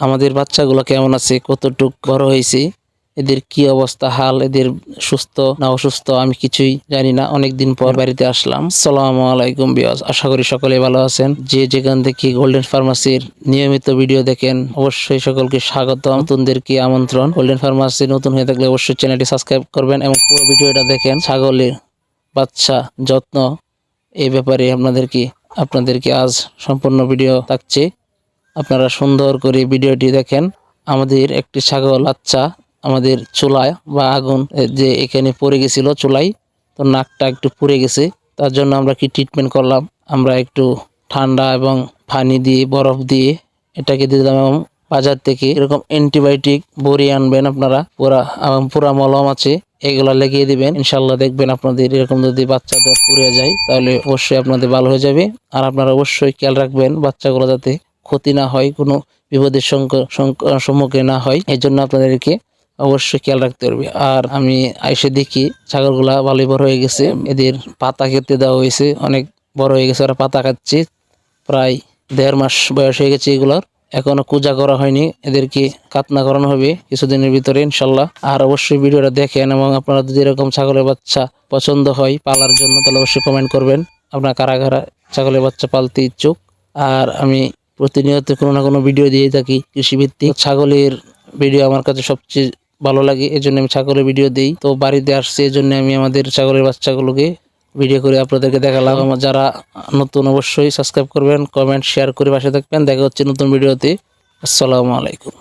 আমাদের বাচ্চাগুলো কেমন আছে, কতটুক বড় হয়েছে, এদের কি অবস্থা, হাল, এদের সুস্থ না অসুস্থ, আমি কিছুই জানি না। অনেকদিন পর বাড়িতে আসলাম। সালাম আলাইকুম বিয়াস আশা করি সকলে ভালো আছেন। যে যেখান থেকে গোল্ডেন ফার্মাসির নিয়মিত ভিডিও দেখেন, অবশ্যই সকলকে স্বাগত নতুনদেরকে আমন্ত্রণ। গোল্ডেন ফার্মাসি নতুন হয়ে থাকলে অবশ্যই চ্যানেলটি সাবস্ক্রাইব করবেন এবং পুরো ভিডিওটা দেখেন। ছাগলের বাচ্চা যত্ন, এই ব্যাপারে আপনাদেরকে আপনাদেরকে আজ সম্পূর্ণ ভিডিও থাকছে। আপনারা সুন্দর করে ভিডিওটি দেখেন। আমাদের একটি ছাগল আচ্ছা আমাদের চুলায় বা আগুন যে এখানে পড়ে গেছিল চুলাই তো নাকটা একটু পুড়ে গেছে। তার জন্য আমরা কি ট্রিটমেন্ট করলাম? আমরা একটু ঠান্ডা এবং পানি দিয়ে, বরফ দিয়ে এটাকে দিলাম এবং বাজার থেকে এরকম অ্যান্টিবায়োটিক বড়ি আনবেন আপনারা। পুরা, এবং পুরা মলম আছে, এগুলা লেগিয়ে দিবেন। ইনশাল্লাহ দেখবেন আপনাদের এরকম যদি বাচ্চাদের পুড়ে যায়, তাহলে অবশ্যই আপনাদের ভালো হয়ে যাবে। আর আপনারা অবশ্যই খেয়াল রাখবেন বাচ্চাগুলো যাতে ক্ষতি না হয়, কোনো বিপদের সম্মুখীন না হয় এই জন্য আপনাদেরকে অবশ্যই খেয়াল রাখতে পারবে আর আমি আইসে দেখি ছাগলগুলা ভালোই বড় হয়ে গেছে, এদের পাতা খেতে দেওয়া হয়েছে, অনেক বড় হয়ে গেছে, ওরা পাতা খাচ্ছে প্রায় দেড় মাস বয়স হয়ে গেছে এগুলোর, এখনও কুজা করা হয়নি, এদেরকে কাতনা করানো হবে কিছুদিনের ভিতরে ইনশাল্লাহ। আর অবশ্যই ভিডিওটা দেখেন এবং আপনারা যদি এরকম ছাগলের বাচ্চা পছন্দ হয় পালার জন্য, তাহলে অবশ্যই কমেন্ট করবেন। আপনার কারা কারা ছাগলের বাচ্চা পালতে ইচ্ছুক? আর আমি প্রতিনিয়ত কোনো না কোনো ভিডিও দিয়ে থাকি, কৃষিভিত্তিক ছাগলের ভিডিও আমার কাছে সবচেয়ে ভালো লাগে এই জন্য আমি ছাগলের ভিডিও দিই। তো বাড়িতে আসছে এই জন্য আমি আমাদের ছাগলের বাচ্চাগুলোকে ভিডিও করে আপনাদেরকে দেখালাম। আমার যারা নতুন অবশ্যই সাবস্ক্রাইব করবেন কমেন্ট শেয়ার করে পাশে থাকবেন। দেখা হচ্ছে নতুন ভিডিওতে আসসালামু আলাইকুম।